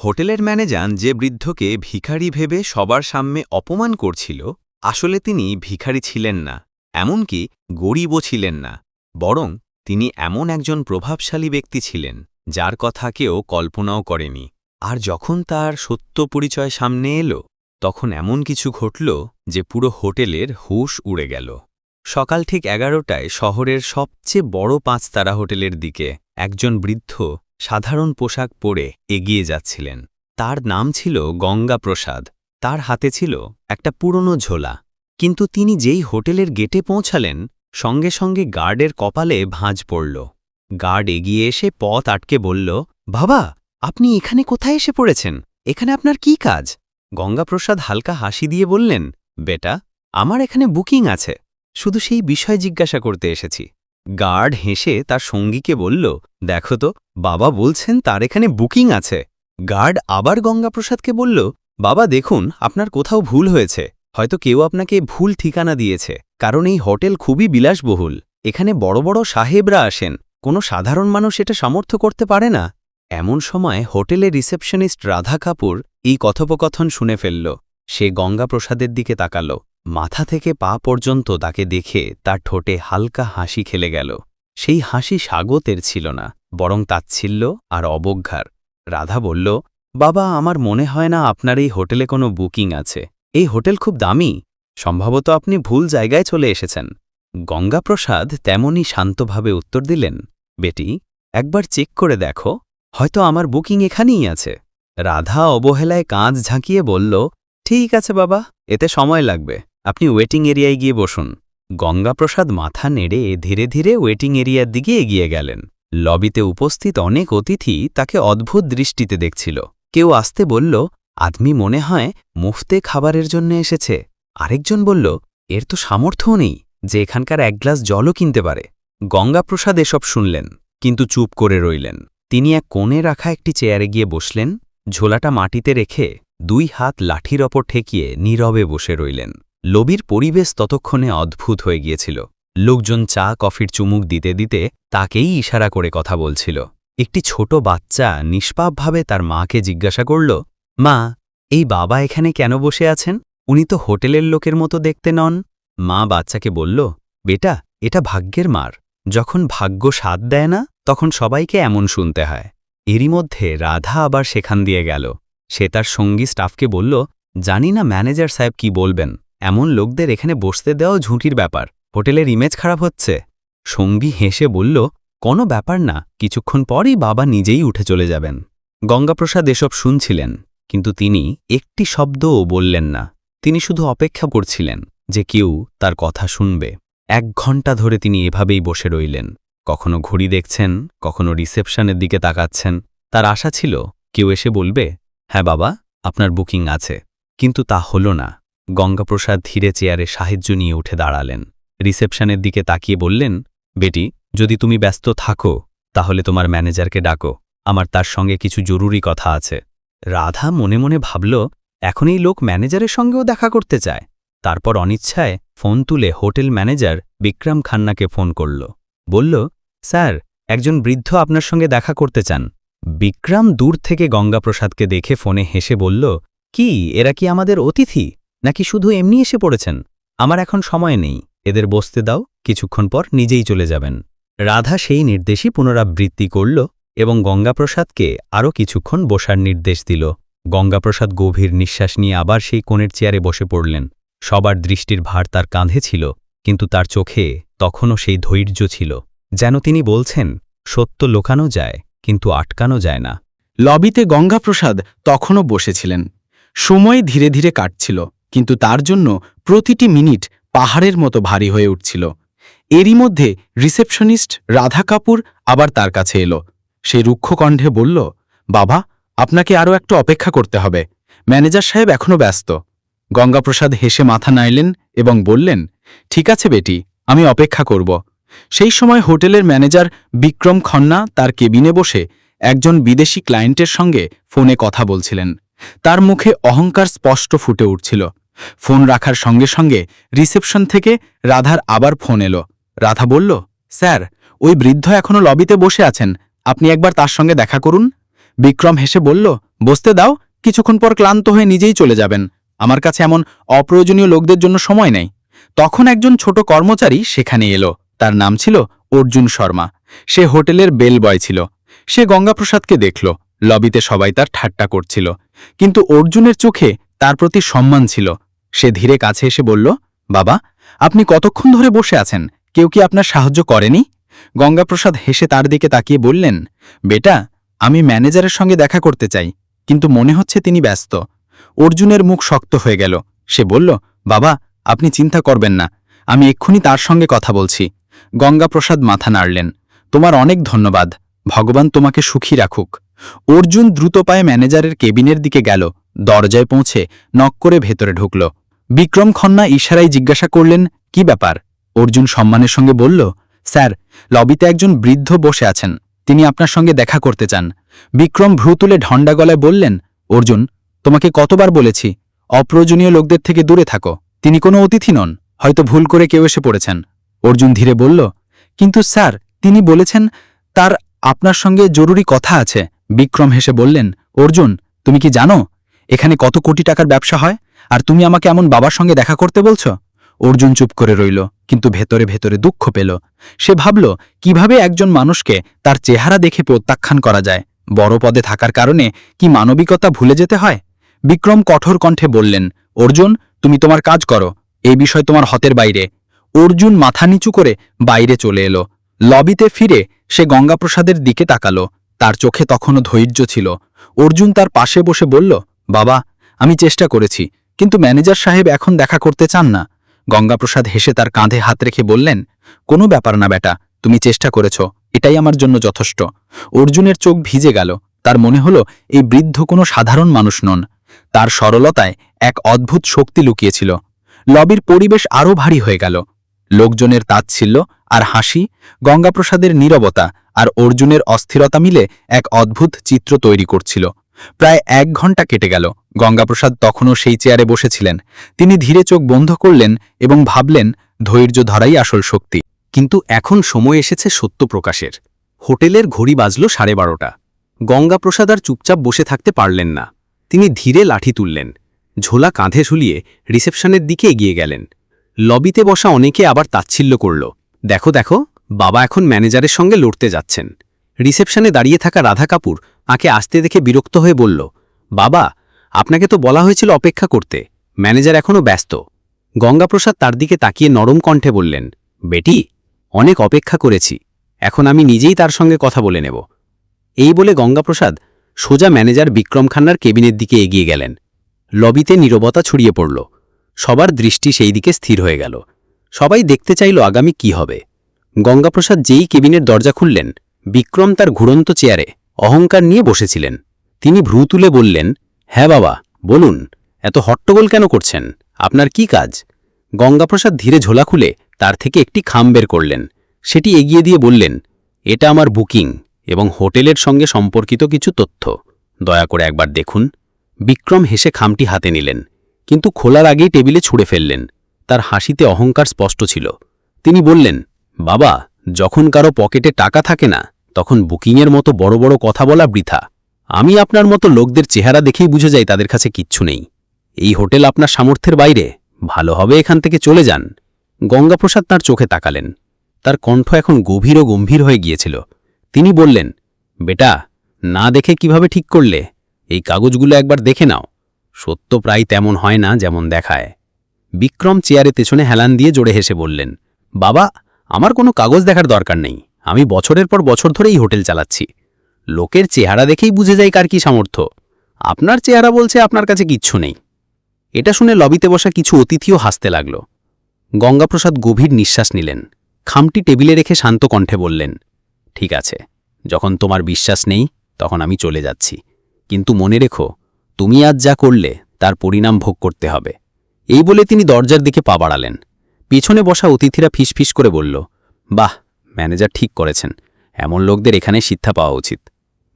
হোটেলের ম্যানেজার যে বৃদ্ধকে ভিখারি ভেবে সবার সামনে অপমান করছিল, আসলে তিনি ভিখারি ছিলেন না, এমনকি গরিবও ছিলেন না, বরং তিনি এমন একজন প্রভাবশালী ব্যক্তি ছিলেন, যার কথা কেউ কল্পনাও করেনি। আর যখন তার সত্য পরিচয় সামনে এলো, তখন এমন কিছু ঘটল যে পুরো হোটেলের হুশ উড়ে গেল। সকাল ঠিক এগারোটায় শহরের সবচেয়ে বড় পাঁচতারা হোটেলের দিকে একজন বৃদ্ধ সাধারণ পোশাক পরে এগিয়ে যাচ্ছিলেন। তার নাম ছিল গঙ্গা প্রসাদ তার হাতে ছিল একটা পুরনো ঝোলা। কিন্তু তিনি যেই হোটেলের গেটে পৌঁছালেন, সঙ্গে সঙ্গে গার্ডের কপালে ভাঁজ পড়ল। গার্ড এগিয়ে এসে পথ আটকে বলল, বাবা, আপনি এখানে কোথায় এসে পড়েছেন? এখানে আপনার কি কাজ? গঙ্গাপ্রসাদ হালকা হাসি দিয়ে বললেন, বেটা, আমার এখানে বুকিং আছে। শুধু সেই বিষয় জিজ্ঞাসা করতে এসেছি। গার্ড হেসে তার সঙ্গীকে বলল, দেখো তো, বাবা বলছেন তার এখানে বুকিং আছে। গার্ড আবার গঙ্গাপ্রসাদকে বলল, বাবা দেখুন, আপনার কোথাও ভুল হয়েছে। হয়তো কেউ আপনাকে ভুল ঠিকানা দিয়েছে, কারণ এই হোটেল খুবই বিলাসবহুল। এখানে বড় বড় সাহেবরা আসেন, কোনো সাধারণ মানুষ এটা সামর্থ্য করতে পারে না। এমন সময় হোটেলের রিসেপশনিস্ট রাধা কাপুর এই কথোপকথন শুনে ফেলল। সে গঙ্গাপ্রসাদের দিকে তাকাল। মাথা থেকে পা পর্যন্ত তাকে দেখে তার ঠোঁটে হালকা হাসি খেলে গেল। সেই হাসি স্বাগতের ছিল না, বরং তাচ্ছিল্য আর অবজ্ঞার। রাধা বলল, বাবা, আমার মনে হয় না আপনার এই হোটেলে কোনো বুকিং আছে। এই হোটেল খুব দামি। সম্ভবত আপনি ভুল জায়গায় চলে এসেছেন। গঙ্গাপ্রসাদ তেমনই শান্তভাবে উত্তর দিলেন, বেটি, একবার চেক করে দেখো, হয়তো আমার বুকিং এখানেই আছে। রাধা অবহেলায় কাঁচ ঝাঁকিয়ে বলল, ঠিক আছে বাবা, এতে সময় লাগবে। আপনি ওয়েটিং এরিয়ায় গিয়ে বসুন। গঙ্গাপ্রসাদ মাথা নেড়ে ধীরে ধীরে ওয়েটিং এরিয়ার দিকে এগিয়ে গেলেন। লবিতে উপস্থিত অনেক অতিথি তাকে অদ্ভুত দৃষ্টিতে দেখছিল। কেউ আসতে বলল, আদমি মনে হয় মুফতে খাবারের জন্য এসেছে। আরেকজন বলল, এর তো সামর্থ্যও নেই যে এখানকার এক গ্লাস জলও কিনতে পারে। গঙ্গাপ্রসাদ এসব শুনলেন, কিন্তু চুপ করে রইলেন। তিনি এক কোণে রাখা একটি চেয়ারে গিয়ে বসলেন। ঝোলাটা মাটিতে রেখে দুই হাত লাঠির ওপর ঠেকিয়ে নীরবে বসে রইলেন। লবির পরিবেশ ততক্ষণে অদ্ভুত হয়ে গিয়েছিল। লোকজন চা, কফির চুমুক দিতে দিতে তাকেই ইশারা করে কথা বলছিল। একটি ছোট বাচ্চা নিষ্পাপভাবে তার মাকে জিজ্ঞাসা করল, মা, এই বাবা এখানে কেন বসে আছেন? উনি তো হোটেলের লোকের মতো দেখতে নন। মা বাচ্চাকে বলল, বেটা, এটা ভাগ্যের মার। যখন ভাগ্য সাথ দেয় না, তখন সবাইকে এমন শুনতে হয়। এরই মধ্যে রাধা আবার সেখান দিয়ে গেল। সে তার সঙ্গী স্টাফকে বলল, জানি না ম্যানেজার সাহেব কি বলবেন। এমন লোকদের এখানে বসতে দেওয়াও ঝুঁকির ব্যাপার। হোটেলের ইমেজ খারাপ হচ্ছে। সঙ্গী হেসে বলল, কোনো ব্যাপার না, কিছুক্ষণ পরই বাবা নিজেই উঠে চলে যাবেন। গঙ্গাপ্রসাদ এসব শুনছিলেন, কিন্তু তিনি একটি শব্দও বললেন না। তিনি শুধু অপেক্ষা করছিলেন যে কেউ তার কথা শুনবে। এক ঘণ্টা ধরে তিনি এভাবেই বসে রইলেন। কখনো ঘড়ি দেখছেন, কখনো রিসেপশনের দিকে তাকাচ্ছেন। তার আশা ছিল, কেউ এসে বলবে হ্যাঁ বাবা, আপনার বুকিং আছে। কিন্তু তা হল না। গঙ্গাপ্রসাদ ধীরে চেয়ারে সাহায্য নিয়ে উঠে দাঁড়ালেন। রিসেপশনের দিকে তাকিয়ে বললেন, বেটি, যদি তুমি ব্যস্ত থাকো, তাহলে তোমার ম্যানেজারকে ডাকো। আমার তার সঙ্গে কিছু জরুরি কথা আছে রাধা মনে মনে ভাবল, এখন এই লোক ম্যানেজারের সঙ্গেও দেখা করতে চায়। তারপর অনিচ্ছায় ফোন তুলে হোটেল ম্যানেজার বিক্রম খান্নাকে ফোন করল। বলল, স্যার, একজন বৃদ্ধ আপনার সঙ্গে দেখা করতে চান বিক্রম দূর থেকে গঙ্গাপ্রসাদকে দেখে ফোনে হেসে বলল, কি, এরা কি আমাদের অতিথি? নাকি শুধু এমনি এসে পড়েছেন? আমার এখন সময় নেই। এদের বসতে দাও, কিছুক্ষণ পর নিজেই চলে যাবেন। রাধা সেই নির্দেশই পুনরাবৃত্তি করল এবং গঙ্গাপ্রসাদকে আরও কিছুক্ষণ বসার নির্দেশ দিল। গঙ্গাপ্রসাদ গভীর নিঃশ্বাস নিয়ে আবার সেই কোণের চেয়ারে বসে পড়লেন। সবার দৃষ্টির ভার তার কাঁধে ছিল, কিন্তু তার চোখে তখনও সেই ধৈর্য ছিল। যেন তিনি বলছেন, সত্য লোকানো যায়, কিন্তু আটকানো যায় না। লবিতে গঙ্গাপ্রসাদ তখনও বসেছিলেন। সময় ধীরে ধীরে কাটছিল। কিন্তু তার জন্য প্রতিটি মিনিট পাহাড়ের মতো ভারী হয়ে উঠছিল। এরই মধ্যে রিসেপশনিস্ট রাধা কাপুর আবার তার কাছে এলো। সে রুক্ষ কণ্ঠে বলল, বাবা, আপনাকে আরও একটু অপেক্ষা করতে হবে। ম্যানেজার সাহেব এখনও ব্যস্ত। গঙ্গাপ্রসাদ হেসে মাথা নাইলেন এবং বললেন, ঠিক আছে বেটি, আমি অপেক্ষা করব। সেই সময় হোটেলের ম্যানেজার বিক্রম খন্না তার কেবিনে বসে একজন বিদেশি ক্লায়েন্টের সঙ্গে ফোনে কথা বলছিলেন। তার মুখে অহংকার স্পষ্ট ফুটে উঠছিল। ফোন রাখার সঙ্গে সঙ্গে রিসেপশন থেকে রাধার আবার ফোন এলো। রাধা বলল, স্যার, ওই বৃদ্ধ এখনও লবিতে বসে আছেন। আপনি একবার তার সঙ্গে দেখা করুন। বিক্রম হেসে বলল, বসতে দাও, কিছুক্ষণ পর ক্লান্ত হয়ে নিজেই চলে যাবেন। আমার কাছে এমন অপ্রয়োজনীয় লোকদের জন্য সময় নেই। তখন একজন ছোট কর্মচারী সেখানে এলো। তার নাম ছিল অর্জুন শর্মা। সে হোটেলের বেল বয় ছিল। সে গঙ্গাপ্রসাদকে দেখল। লবিতে সবাই তার ঠাট্টা করছিল। কিন্তু অর্জুনের চোখে তার প্রতি সম্মান ছিল। সে ধীরে কাছে এসে বলল, বাবা, আপনি কতক্ষণ ধরে বসে আছেন? কেউ কি আপনার সাহায্য করেনি? গঙ্গাপ্রসাদ হেসে তার দিকে তাকিয়ে বললেন, বেটা, আমি ম্যানেজারের সঙ্গে দেখা করতে চাই, কিন্তু মনে হচ্ছে তিনি ব্যস্ত। অর্জুনের মুখ শক্ত হয়ে গেল। সে বলল, বাবা, আপনি চিন্তা করবেন না, আমি এক্ষুনি তার সঙ্গে কথা বলছি। গঙ্গাপ্রসাদ মাথা নাড়লেন, তোমার অনেক ধন্যবাদ, ভগবান তোমাকে সুখী রাখুক। অর্জুন দ্রুত পায়ে ম্যানেজারের কেবিনের দিকে গেল। দরজায় পৌঁছে নক করে ভেতরে ঢুকল। বিক্রম খন্না ইশারায় জিজ্ঞাসা করলেন, কি ব্যাপার? অর্জুন সম্মানের সঙ্গে বলল, স্যার, লবিতে একজন বৃদ্ধ বসে আছেন। তিনি আপনার সঙ্গে দেখা করতে চান। বিক্রম ভ্রু তুলে ঢণ্ডা গলায় বললেন, অর্জুন, তোমাকে কতবার বলেছি, অপ্রয়োজনীয় লোকদের থেকে দূরে থাকো। তিনি কোনো অতিথি নন, হয়তো ভুল করে কেউ এসে পড়েছেন। অর্জুন ধীরে বলল, কিন্তু স্যার, তিনি বলেছেন, তার আপনার সঙ্গে জরুরি কথা আছে। বিক্রম হেসে বললেন, অর্জুন, তুমি কি জানো? এখানে কত কোটি টাকার ব্যবসা হয়? আর তুমি আমাকে এমন বাবার সঙ্গে দেখা করতে বলছো? অর্জুন চুপ করে রইল, কিন্তু ভেতরে ভেতরে দুঃখ পেল। সে ভাবল, কীভাবে একজন মানুষকে তার চেহারা দেখে প্রত্যাখ্যান করা যায়? বড় পদে থাকার কারণে কি মানবিকতা ভুলে যেতে হয়? বিক্রম কঠোর কণ্ঠে বললেন, অর্জুন, তুমি তোমার কাজ করো। এই বিষয় তোমার হতের বাইরে। অর্জুন মাথা নিচু করে বাইরে চলে এলো। লবিতে ফিরে সে গঙ্গাপ্রসাদের দিকে তাকালো। তার চোখে তখনও ধৈর্য ছিল। অর্জুন তার পাশে বসে বলল, বাবা, আমি চেষ্টা করেছি, কিন্তু ম্যানেজার সাহেব এখন দেখা করতে চান না। গঙ্গাপ্রসাদ হেসে তার কাঁধে হাত রেখে বললেন, কোনো ব্যাপার না বেটা, তুমি চেষ্টা করেছ, এটাই আমার জন্য যথেষ্ট। অর্জুনের চোখ ভিজে গেল, তার মনে হলো, এই বৃদ্ধ কোনো সাধারণ মানুষ নন। তার সরলতায় এক অদ্ভুত শক্তি লুকিয়েছিল। লবির পরিবেশ আরও ভারী হয়ে গেল। লোকজনের তাচ্ছিল্য আর হাসি, গঙ্গাপ্রসাদের নীরবতা আর অর্জুনের অস্থিরতা মিলে এক অদ্ভুত চিত্র তৈরি করছিল। প্রায় এক ঘণ্টা কেটে গেল। গঙ্গাপ্রসাদ তখনও সেই চেয়ারে বসেছিলেন। তিনি ধীরে চোখ বন্ধ করলেন এবং ভাবলেন, ধৈর্য ধরাই আসল শক্তি। কিন্তু এখন সময় এসেছে সত্য প্রকাশের। হোটেলের ঘড়ি বাজল সাড়ে বারোটা। গঙ্গাপ্রসাদ আর চুপচাপ বসে থাকতে পারলেন না। তিনি ধীরে লাঠি তুললেন। ঝোলা কাঁধে ঝুলিয়ে রিসেপশনের দিকে এগিয়ে গেলেন। লবিতে বসা অনেকে আবার তাচ্ছিল্য করল। দেখো দেখো, বাবা এখন ম্যানেজারের সঙ্গে লড়তে যাচ্ছেন। রিসেপশনে দাঁড়িয়ে থাকা রাধা কাপুর আঁকে আসতে দেখে বিরক্ত হয়ে বলল, বাবা, আপনাকে তো বলা হয়েছিল অপেক্ষা করতে। ম্যানেজার এখনও ব্যস্ত। গঙ্গাপ্রসাদ তার দিকে তাকিয়ে নরম কণ্ঠে বললেন, বেটি, অনেক অপেক্ষা করেছি। এখন আমি নিজেই তার সঙ্গে কথা বলে নেব। এই বলে গঙ্গাপ্রসাদ সোজা ম্যানেজার বিক্রম খান্নার কেবিনের দিকে এগিয়ে গেলেন। লবিতে নীরবতা ছড়িয়ে পড়ল। সবার দৃষ্টি সেই দিকে স্থির হয়ে গেল। সবাই দেখতে চাইল আগামী কি হবে। গঙ্গাপ্রসাদ যেই কেবিনের দরজা খুললেন, বিক্রম তার ঘুরন্ত চেয়ারে অহংকার নিয়ে বসেছিলেন। তিনি ভ্রু তুলে বললেন হ্যাঁ বাবা, বলুন, এত হট্টগোল কেন করছেন? আপনার কি কাজ? গঙ্গাপ্রসাদ ধীরে ঝোলা খুলে তার থেকে একটি খাম বের করলেন। সেটি এগিয়ে দিয়ে বললেন, এটা আমার বুকিং এবং হোটেলের সঙ্গে সম্পর্কিত কিছু তথ্য। দয়া করে একবার দেখুন। বিক্রম হেসে খামটি হাতে নিলেন, কিন্তু খোলার আগেই টেবিলে ছুঁড়ে ফেললেন। তার হাসিতে অহংকার স্পষ্ট ছিল। তিনি বললেন, বাবা, যখন কারও পকেটে টাকা থাকে না, তখন বুকিংয়ের মতো বড় বড় কথা বলা বৃথা। আমি আপনার মতো লোকদের চেহারা দেখেই বুঝে যাই তাদের কাছে কিচ্ছু নেই। এই হোটেল আপনার সামর্থ্যের বাইরে। ভালো হবে এখান থেকে চলে যান। গঙ্গাপ্রসাদ তার চোখে তাকালেন। তার কণ্ঠ এখন গভীর ও গম্ভীর হয়ে গিয়েছিল। তিনি বললেন, বেটা, না দেখে কীভাবে ঠিক করলে? এই কাগজগুলো একবার দেখে নাও। সত্য প্রায় তেমন হয় না যেমন দেখায়। বিক্রম চেয়ারে পেছনে হেলান দিয়ে জোরে হেসে বললেন, বাবা, আমার কোনো কাগজ দেখার দরকার নেই। আমি বছরের পর বছর ধরে এই হোটেল চালাচ্ছি। লোকের চেহারা দেখেই বুঝে যায় কার কি সামর্থ্য। আপনার চেহারা বলছে আপনার কাছে কিচ্ছু নেই। এটা শুনে লবিতে বসা কিছু অতিথিও হাসতে লাগল। গঙ্গাপ্রসাদ গভীর নিঃশ্বাস নিলেন। খামটি টেবিলে রেখে শান্ত কণ্ঠে বললেন, ঠিক আছে, যখন তোমার বিশ্বাস নেই, তখন আমি চলে যাচ্ছি। কিন্তু মনে রেখো, তুমি আজ যা করলে, তার পরিণাম ভোগ করতে হবে। এই বলে তিনি দরজার দিকে পা বাড়ালেন। পিছনে বসা অতিথিরা ফিসফিস করে বলল, বাহ, ম্যানেজার ঠিক করেছেন। এমন লোকদের এখানে শিক্ষা পাওয়া উচিত।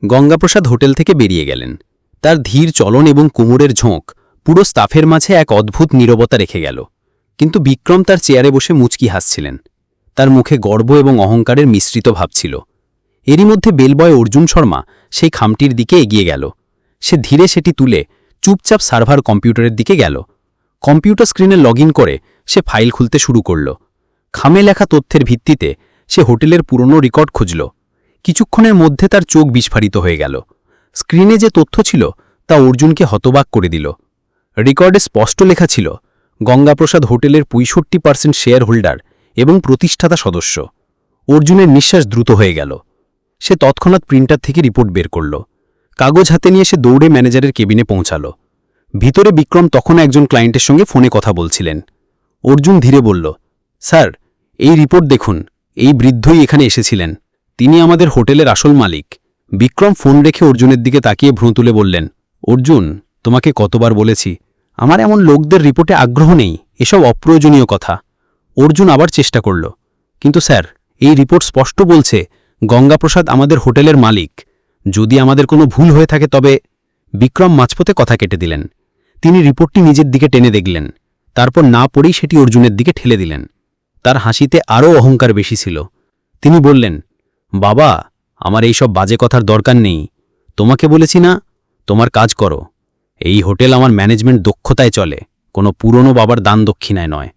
গঙ্গাপ্রসাদ হোটেল থেকে বেরিয়ে গেলেন। তার ধীর চলন এবং কুমুরের ঝোঁক পুরো স্টাফের মাঝে এক অদ্ভুত নীরবতা রেখে গেল। কিন্তু বিক্রম তার চেয়ারে বসে মুচকি হাসছিলেন। তার মুখে গর্ব এবং অহংকারের মিশ্রিত ভাব ছিল। এরই মধ্যে বেলবয় অর্জুন শর্মা সেই খামটির দিকে এগিয়ে গেল। সে ধীরে সেটি তুলে চুপচাপ সার্ভার কম্পিউটারের দিকে গেল। কম্পিউটার স্ক্রিনে লগ করে সে ফাইল খুলতে শুরু করল। খামে লেখা তথ্যের ভিত্তিতে সে হোটেলের পুরনো রেকর্ড খুঁজল। কিছুক্ষণের মধ্যে তার চোখ বিস্ফারিত হয়ে গেল। স্ক্রিনে যে তথ্য ছিল তা অর্জুনকে হতবাক করে দিল। রেকর্ডে স্পষ্ট লেখা ছিল, গঙ্গাপ্রসাদ হোটেলের পঁয়ষট্টি পার্সেন্ট শেয়ার হোল্ডার এবং প্রতিষ্ঠাতা সদস্য। অর্জুনের নিঃশ্বাস দ্রুত হয়ে গেল। সে তৎক্ষণাৎ প্রিন্টার থেকে রিপোর্ট বের করল। কাগজ হাতে নিয়ে সে দৌড়ে ম্যানেজারের কেবিনে পৌঁছাল। ভিতরে বিক্রম তখন একজন ক্লায়েন্টের সঙ্গে ফোনে কথা বলছিলেন। অর্জুন ধীরে বলল, স্যার, এই রিপোর্ট দেখুন। এই বৃদ্ধই এখানে এসেছিলেন। তিনি আমাদের হোটেলের আসল মালিক। বিক্রম ফোন রেখে অর্জুনের দিকে তাকিয়ে ভ্রু তুলে বললেন, অর্জুন, তোমাকে কতবার বলেছি। আমার এমন লোকদের রিপোর্টে আগ্রহ নেই। এসব অপ্রয়োজনীয় কথা। অর্জুন আবার চেষ্টা করল, কিন্তু স্যার, এই রিপোর্ট স্পষ্ট বলছে, গঙ্গাপ্রসাদ আমাদের হোটেলের মালিক। যদি আমাদের কোনো ভুল হয়ে থাকে তবে বিক্রম মাঝপথে কথা কেটে দিলেন তিনি রিপোর্টটি নিজের দিকে টেনে দেখলেন। তারপর না পড়েই সেটি অর্জুনের দিকে ঠেলে দিলেন। তার হাসিতে আরও অহংকার বেশি ছিল। তিনি বললেন, বাবা, আমার এই সব বাজে কথার দরকার নেই। তোমাকে বলেছি না, তোমার কাজ করো। এই হোটেল আমার ম্যানেজমেন্ট দক্ষতায় চলে, কোনো পুরনো বাবার দান দক্ষিণায় নয়।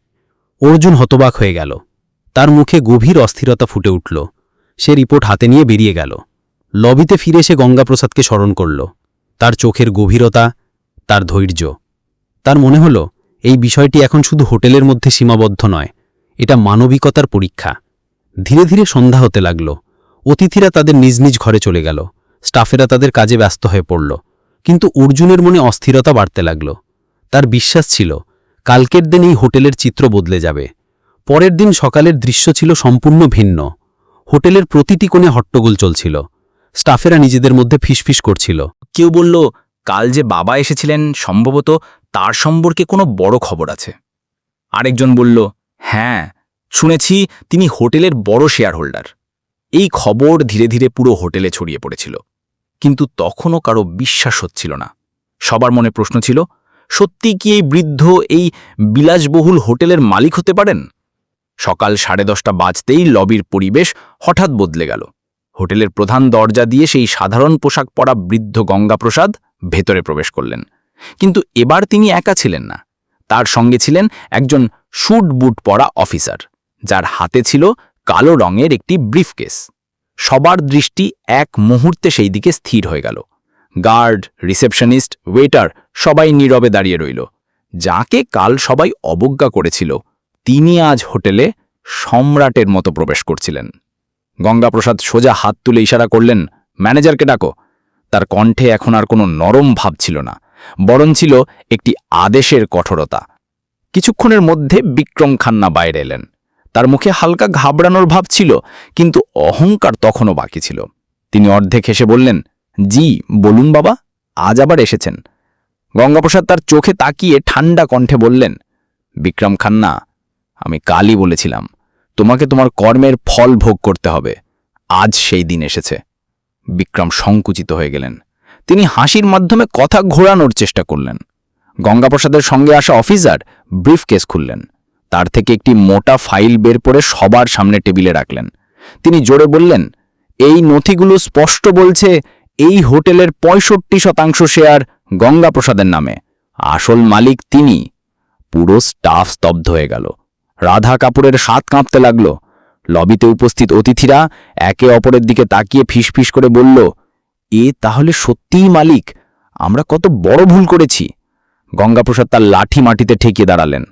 অর্জুন হতবাক হয়ে গেল। তার মুখে গভীর অস্থিরতা ফুটে উঠল। সে রিপোর্ট হাতে নিয়ে বেরিয়ে গেল। লবিতে ফিরে সে গঙ্গাপ্রসাদকে স্মরণ করল। তার চোখের গভীরতা তার ধৈর্য। তার মনে হল, এই বিষয়টি এখন শুধু হোটেলের মধ্যে সীমাবদ্ধ নয়, এটা মানবিকতার পরীক্ষা। ধীরে ধীরে সন্ধ্যা হতে লাগল। অতিথিরা তাদের নিজ নিজ ঘরে চলে গেল। স্টাফেরা তাদের কাজে ব্যস্ত হয়ে পড়ল। কিন্তু অর্জুনের মনে অস্থিরতা বাড়তে লাগল। তার বিশ্বাস ছিল, কালকের দিন এই হোটেলের চিত্র বদলে যাবে। পরের দিন সকালের দৃশ্য ছিল সম্পূর্ণ ভিন্ন। হোটেলের প্রতিটি কোণে হট্টগোল চলছিল। স্টাফেরা নিজেদের মধ্যে ফিসফিস করছিল। কেউ বলল কাল যে বাবা এসেছিলেন সম্ভবত তার সম্পর্কে কোনো বড় খবর আছে। আরেকজন বলল হ্যাঁ শুনেছি তিনি হোটেলের বড় শেয়ার হোল্ডার এই খবর ধীরে ধীরে পুরো হোটেলে ছড়িয়ে পড়েছিল। কিন্তু তখনও কারও বিশ্বাস হচ্ছিল না। সবার মনে প্রশ্ন ছিল, সত্যি কি এই বৃদ্ধ এই বিলাসবহুল হোটেলের মালিক হতে পারেন? সকাল সাড়ে দশটা বাজতেই লবির পরিবেশ হঠাৎ বদলে গেল। হোটেলের প্রধান দরজা দিয়ে সেই সাধারণ পোশাক পরা বৃদ্ধ গঙ্গাপ্রসাদ ভেতরে প্রবেশ করলেন। কিন্তু এবার তিনি একা ছিলেন না। তার সঙ্গে ছিলেন একজন শুট বুট পরা অফিসার, যার হাতে ছিল কালো রঙের একটি ব্রিফকেস। সবার দৃষ্টি এক মুহূর্তে সেই দিকে স্থির হয়ে গেল। গার্ড, রিসেপশনিস্ট, ওয়েটার সবাই নীরবে দাঁড়িয়ে রইল। যাকে কাল সবাই অবজ্ঞা করেছিল, তিনি আজ হোটেলে সম্রাটের মতো প্রবেশ করছিলেন। গঙ্গাপ্রসাদ সোজা হাত তুলে ইশারা করলেন, ম্যানেজারকে ডাকো। তার কণ্ঠে এখন আর কোনো নরম ভাব ছিল না, বরং ছিল একটি আদেশের কঠোরতা। কিছুক্ষণের মধ্যে বিক্রম খান্না বাইরে এলেন। তার মুখে হালকা ঘাবড়ানোর ভাব ছিল, কিন্তু অহংকার তখনও বাকি ছিল। তিনি অর্ধেক হেসে বললেন, জি, বলুন বাবা, আজ আবার এসেছেন। গঙ্গাপ্রসাদ তার চোখে তাকিয়ে ঠান্ডা কণ্ঠে বললেন, বিক্রম খান্না, আমি কালই বলেছিলাম, তোমাকে তোমার কর্মের ফল ভোগ করতে হবে। আজ সেই দিন এসেছে। বিক্রম সংকুচিত হয়ে গেলেন। তিনি হাসির মাধ্যমে কথা ঘোরানোর চেষ্টা করলেন। গঙ্গাপ্রসাদের সঙ্গে আসা অফিসার ব্রিফকেস খুললেন। তার থেকে একটি মোটা ফাইল বের করে সবার সামনে টেবিলে রাখলেন। তিনি জোরে বললেন, এই নথিগুলো স্পষ্ট বলছে এই হোটেলের পঁয়ষট্টি শতাংশ শেয়ার গঙ্গাপ্রসাদের নামে। আসল মালিক তিনি। পুরো স্টাফ স্তব্ধ হয়ে গেল। রাধা কাপুরের সাত কাঁপতে লাগল। লবিতে উপস্থিত অতিথিরা একে অপরের দিকে তাকিয়ে ফিসফিস করে বলল, এ তাহলে সত্যিই মালিক, আমরা কত বড় ভুল করেছি। গঙ্গাপ্রসাদ তার লাঠি মাটিতে ঠেকিয়ে দাঁড়ালেন।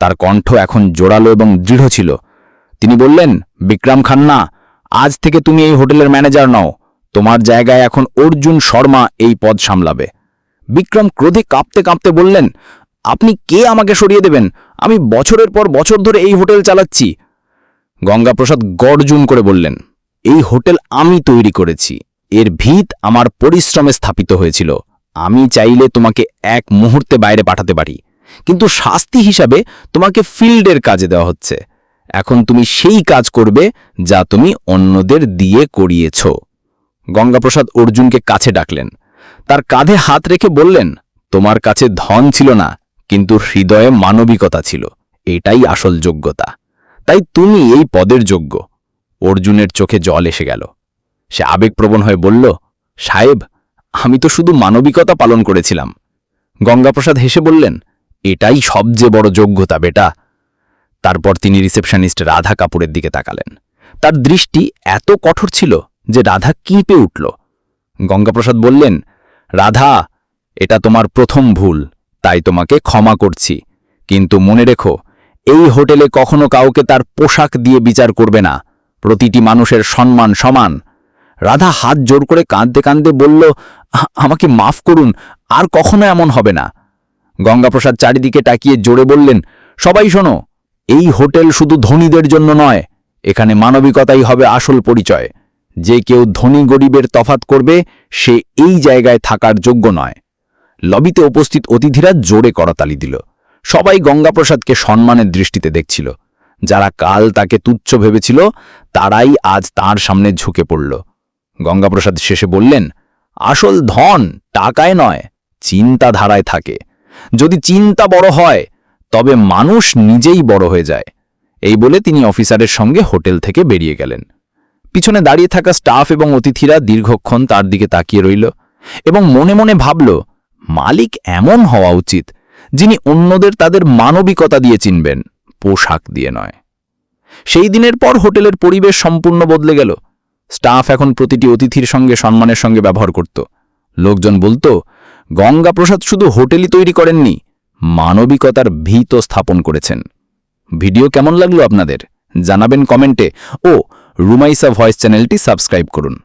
তার কণ্ঠ এখন জোরালো এবং দৃঢ় ছিল। তিনি বললেন, বিক্রম খান্না, আজ থেকে তুমি এই হোটেলের ম্যানেজার নও। তোমার জায়গায় এখন অর্জুন শর্মা এই পদ সামলাবে। বিক্রম ক্রোধে কাঁপতে কাঁপতে বললেন, আপনি কে আমাকে সরিয়ে দেবেন? আমি বছরের পর বছর ধরে এই হোটেল চালাচ্ছি। গঙ্গাপ্রসাদ গর্জুন করে বললেন, এই হোটেল আমি তৈরি করেছি। এর ভিত আমার পরিশ্রমে স্থাপিত হয়েছিল। আমি চাইলে তোমাকে এক মুহূর্তে বাইরে পাঠাতে পারি। কিন্তু শাস্তি হিসাবে তোমাকে ফিল্ডের কাজে দেওয়া হচ্ছে। এখন তুমি সেই কাজ করবে যা তুমি অন্যদের দিয়ে করিয়েছ। গঙ্গাপ্রসাদ অর্জুনকে কাছে ডাকলেন। তার কাঁধে হাত রেখে বললেন, তোমার কাছে ধন ছিল না, কিন্তু হৃদয়ে মানবিকতা ছিল। এটাই আসল যোগ্যতা। তাই তুমি এই পদের যোগ্য। অর্জুনের চোখে জল এসে গেল। সে আবেগপ্রবণ হয়ে বলল, সাহেব, আমি তো শুধু মানবিকতা পালন করেছিলাম। গঙ্গাপ্রসাদ হেসে বললেন, এটাই সবচেয়ে বড় যোগ্যতা, বেটা। তারপর তিনি রিসেপশনিস্ট রাধা কাপুরের দিকে তাকালেন। তার দৃষ্টি এত কঠোর ছিল যে রাধা কিঁপে উঠল। গঙ্গাপ্রসাদ বললেন, রাধা, এটা তোমার প্রথম ভুল, তাই তোমাকে ক্ষমা করছি। কিন্তু মনে রেখো এই হোটেলে কখনো কাউকে তার পোশাক দিয়ে বিচার করবে না। প্রতিটি মানুষের সম্মান সমান। রাধা হাত জোর করে কাঁদতে কাঁদতে বলল আমাকে মাফ করুন, আর কখনো এমন হবে না। গঙ্গাপ্রসাদ চারিদিকে তাকিয়ে জোরে বললেন, সবাই শোনো, এই হোটেল শুধু ধনীদের জন্য নয়, এখানে মানবিকতাই হবে আসল পরিচয়। যে কেউ ধনী গরিবের তফাত করবে, সে এই জায়গায় থাকার যোগ্য নয়। লবিতে উপস্থিত অতিথিরা জোরে করতালি দিল। সবাই গঙ্গাপ্রসাদকে সম্মানের দৃষ্টিতে দেখছিল। যারা কাল তাকে তুচ্ছ ভেবেছিল, তারাই আজ তার সামনে ঝুঁকে পড়ল। গঙ্গাপ্রসাদ শেষে বললেন, আসল ধন টাকায় নয়, চিন্তাধারায় থাকে। যদি চিন্তা বড় হয়, তবে মানুষ নিজেই বড় হয়ে যায়। এই বলে তিনি অফিসারের সঙ্গে হোটেল থেকে বেরিয়ে গেলেন। পিছনে দাঁড়িয়ে থাকা স্টাফ এবং অতিথিরা দীর্ঘক্ষণ তার দিকে তাকিয়ে রইল এবং মনে মনে ভাবল, মালিক এমন হওয়া উচিত যিনি অন্যদের তাদের মানবিকতা দিয়ে চিনবেন, পোশাক দিয়ে নয়। সেই দিনের পর হোটেলের পরিবেশ সম্পূর্ণ বদলে গেল। স্টাফ এখন প্রতিটি অতিথির সঙ্গে সম্মানের সঙ্গে ব্যবহার করত। লোকজন বলতো, গঙ্গাপ্রসাদ শুধু হোটেলই তৈরি করেননি, মানবিকতার ভীত স্থাপন করেছেন। ভিডিও কেমন লাগল আপনাদের? জানাবেন কমেন্টে। ও, রুমাইসা ভয়েস চ্যানেলটি সাবস্ক্রাইব করুন।